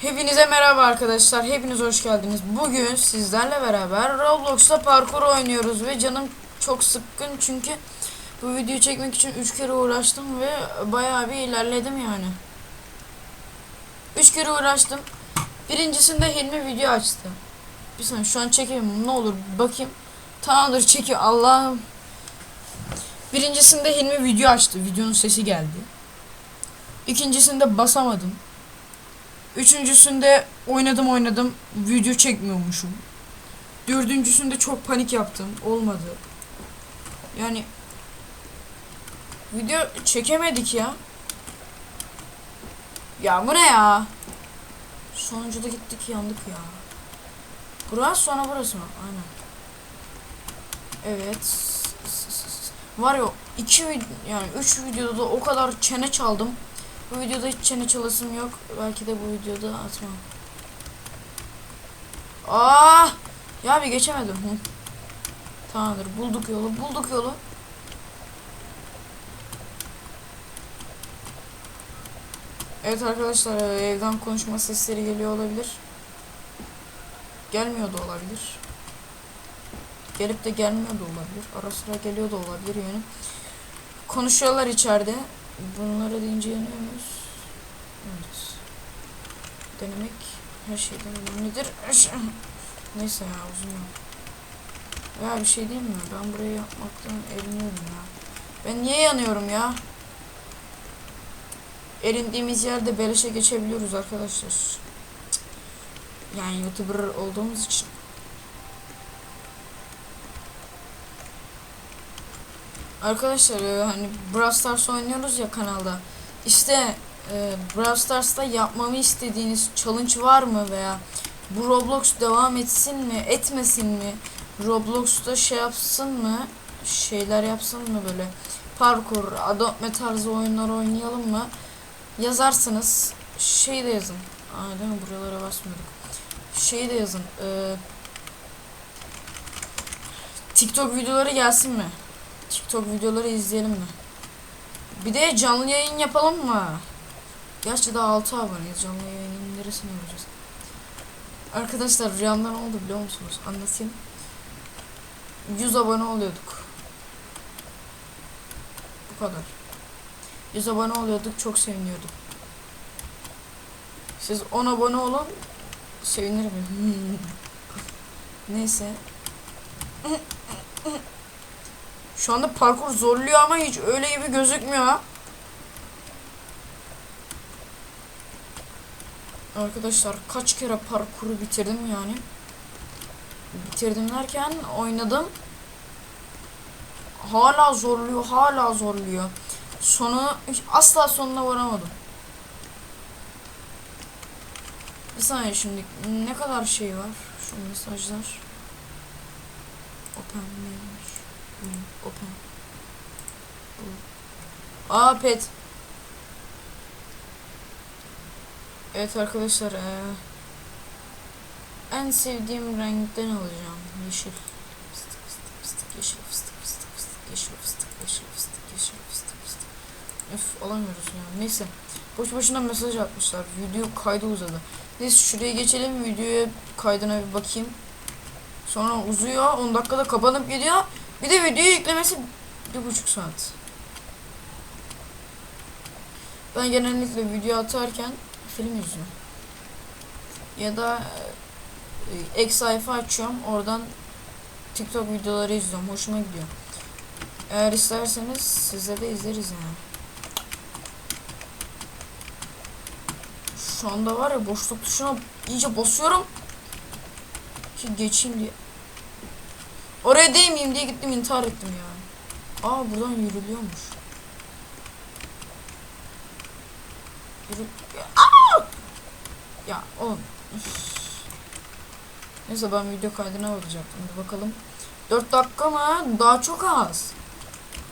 Hepinize merhaba arkadaşlar. Hepiniz hoş geldiniz. Bugün sizlerle beraber Roblox'ta parkur oynuyoruz ve canım çok sıkkın çünkü bu videoyu çekmek için 3 kere uğraştım ve bayağı bir ilerledim yani. 3 kere uğraştım. Birincisinde Hilmi video açtı. Bir saniye şu an çekeyim ne olur bakayım. Tamamdır çekiyor Allah'ım. Birincisinde Hilmi video açtı. Videonun sesi geldi. İkincisinde basamadım. Üçüncüsünde oynadım oynadım video çekmiyormuşum. Dördüncüsünde çok panik yaptım. Olmadı. Yani video çekemedik ya. Ya bu ne ya? Sonuncuda gittik yandık ya. Burası sonra burası mı? Aynen. Evet. Var ya iki yani üç videoda da o kadar çene çaldım. Bu videoda hiç çene çalasım yok. Belki de bu videoda atmam. Ah! Ya bir geçemedim. Hı. Tamamdır. Bulduk yolu. Bulduk yolu. Evet arkadaşlar e, evden konuşma sesleri geliyor olabilir. Gelmiyor da olabilir. Gelip de gelmiyor da olabilir. Ara sıra geliyor da olabilir yani. Konuşuyorlar içeride. Bunları deyince yanıyor? Evet. Denemek her şeyden önemlidir. Neyse ya uzun yol. Ya bir şey diyeyim mi? Ben burayı yapmaktan eriniyorum ya. Ben niye yanıyorum ya? Erindiğimiz yerde beleşe geçebiliyoruz arkadaşlar. Yani youtuber olduğumuz için. Arkadaşlar e, hani Brawl Stars oynuyoruz ya kanalda. İşte e, Brawl Stars'ta yapmamı istediğiniz challenge var mı veya bu Roblox devam etsin mi, etmesin mi? Roblox'ta şey yapsın mı? Şeyler yapsın mı böyle? Parkur, Adopt tarzı oyunlar oynayalım mı? Yazarsınız. Şey de yazın. Aa değil mi? Buralara basmıyorduk. Şey de yazın. E, TikTok videoları gelsin mi? TikTok videoları izleyelim mi? Bir de canlı yayın yapalım mı? Gerçi daha 6 aboneyiz. Canlı yayının neresini yapacağız? Arkadaşlar rüyamda oldu biliyor musunuz? Anlatayım. 100 abone oluyorduk. Bu kadar. 100 abone oluyorduk. Çok seviniyordum. Siz 10 abone olun. Sevinirim. Neyse. Şu anda parkur zorluyor ama hiç öyle gibi gözükmüyor. Arkadaşlar kaç kere parkuru bitirdim yani. Bitirdim derken oynadım. Hala zorluyor, hala zorluyor. Sonu asla sonuna varamadım. Bir saniye şimdi ne kadar şey var şu mesajlar. Open neymiş? Open. Aa pet. Evet arkadaşlar eee, en sevdiğim renkten alacağım yeşil. Fıstık fıstık fıstık yeşil fıstık fıstık fıstık yeşil fıstık yeşil fıstık yeşil fıstık fıstık. Öf alamıyoruz ya. Neyse. Boş boşuna mesaj atmışlar. Video kaydı uzadı. Neyse şuraya geçelim. Videoya kaydına bir bakayım. Sonra uzuyor. 10 dakikada kapanıp gidiyor. Bir de videoyu yüklemesi bir buçuk saat. Ben genellikle video atarken film izliyorum. Ya da e, ek sayfa açıyorum. Oradan TikTok videoları izliyorum. Hoşuma gidiyor. Eğer isterseniz size de izleriz yani. Şu anda var ya boşluk tuşuna iyice basıyorum. Ki geçeyim diye. Oraya değmeyeyim diye gittim intihar ettim ya. Aa buradan yürülüyormuş. Yürü... Aa! Ya oğlum. üf. Neyse ben video kaydına bakacaktım. Bir bakalım. 4 dakika mı? Daha çok az.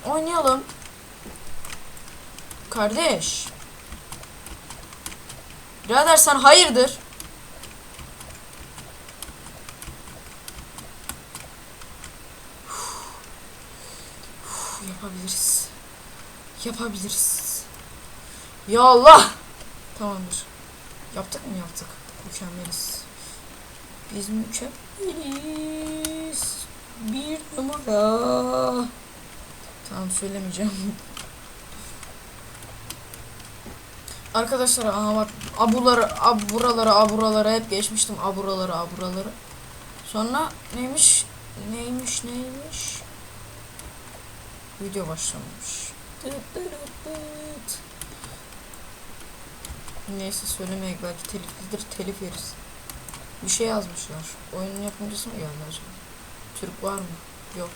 Oynayalım. Kardeş. Birader sen hayırdır? Yapabiliriz. Yapabiliriz. Ya Allah. Tamamdır. Yaptık mı yaptık. Mükemmeliz. Biz mükemmeliz. Bir numara. Tamam söylemeyeceğim. Arkadaşlar aha bak abuları ab aburaları hep geçmiştim aburaları aburaları. Sonra neymiş? Neymiş neymiş? Video başlamış. Neyse söylemeyek belki teliflidir telif yeriz. Bir şey yazmışlar. Oyunun yapımcısı mı geldi acaba? Türk var mı? Yok.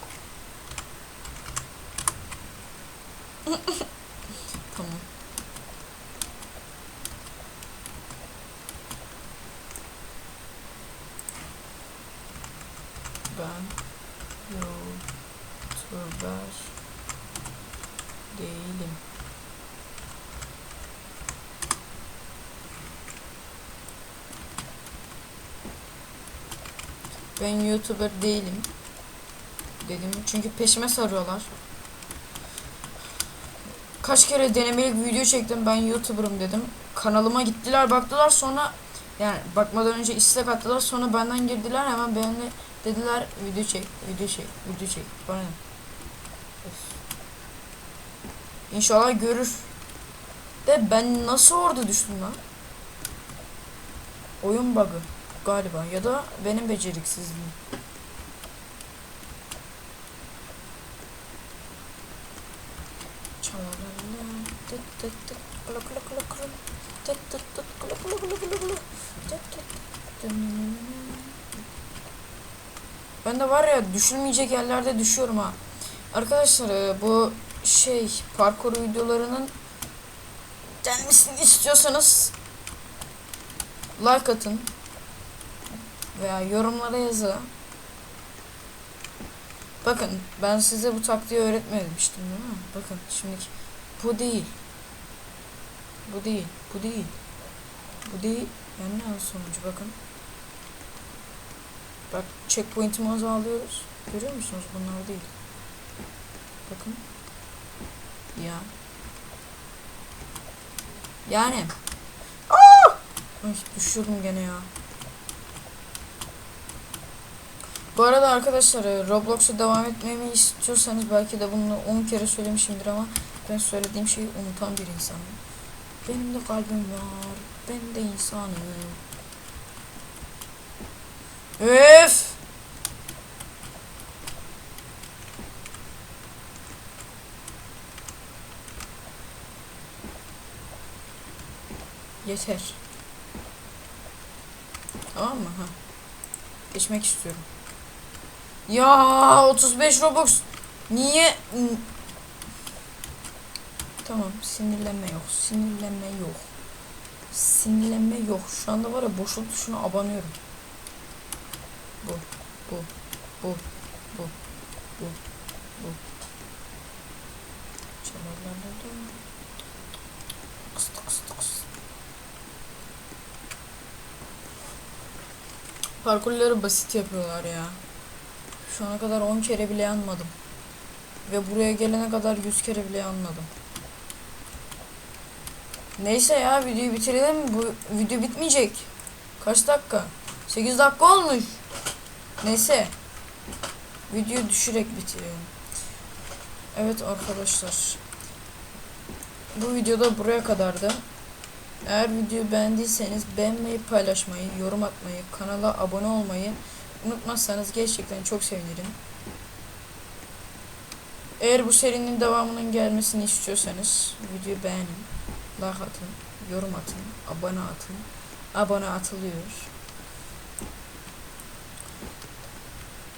tamam. Ben YouTuber değilim. Ben YouTuber değilim. Dedim çünkü peşime sarıyorlar. Kaç kere denemelik video çektim ben YouTuber'ım dedim. Kanalıma gittiler baktılar sonra yani bakmadan önce istek attılar sonra benden girdiler hemen benimle dediler video çek video çek video çek bana ne? İnşallah görür. De ben nasıl orada düştüm lan? Oyun bug'ı galiba ya da benim beceriksizliğim. Ben de var ya düşülmeyecek yerlerde düşüyorum ha. Arkadaşlar e, bu şey parkur videolarının gelmesini istiyorsanız like atın veya yorumlara yazın. Bakın ben size bu taktiği öğretmemiştim değil mi? Bakın şimdi bu değil. Bu değil. Bu değil. Bu değil. Yani ne sonucu bakın. Bak checkpoint'imi azalıyoruz. Görüyor musunuz? Bunlar değil. Bakın. Ya. Yani. Aa! Ay düşürdüm gene ya. Bu arada arkadaşlar e, Roblox'a devam etmemi istiyorsanız belki de bunu 10 kere söylemişimdir ama ben söylediğim şeyi unutan bir insanım. Benim de kalbim var. Ben de insanım. Öf! Yeter. Tamam mı? Ha. Geçmek istiyorum. Ya 35 Robux. Niye? Tamam sinirlenme yok. Sinirlenme yok. Sinirlenme yok. Şu anda var ya boşluk tuşuna abanıyorum. Bu. Bu. Bu. Bu. Bu. Bu. Çalalalala. Kıs Parkurları basit yapıyorlar ya. Şu ana kadar 10 kere bile yanmadım. Ve buraya gelene kadar 100 kere bile yanmadım. Neyse ya videoyu bitirelim. Bu video bitmeyecek. Kaç dakika? 8 dakika olmuş. Neyse. Videoyu düşürerek bitiriyorum. Evet arkadaşlar. Bu videoda buraya kadardı. Eğer videoyu beğendiyseniz beğenmeyi, paylaşmayı, yorum atmayı, kanala abone olmayı unutmazsanız gerçekten çok sevinirim. Eğer bu serinin devamının gelmesini istiyorsanız videoyu beğenin, like atın, yorum atın, abone atın. Abone atılıyor.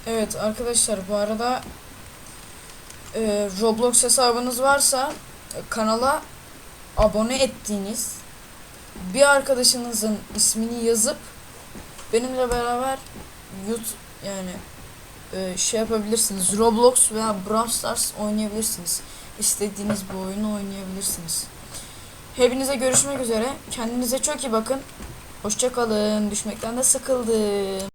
Evet arkadaşlar bu arada e, Roblox hesabınız varsa kanala abone ettiğiniz bir arkadaşınızın ismini yazıp benimle beraber YouTube yani e, şey yapabilirsiniz. Roblox veya Brawl Stars oynayabilirsiniz. İstediğiniz bir oyunu oynayabilirsiniz. Hepinize görüşmek üzere. Kendinize çok iyi bakın. Hoşçakalın. Düşmekten de sıkıldım.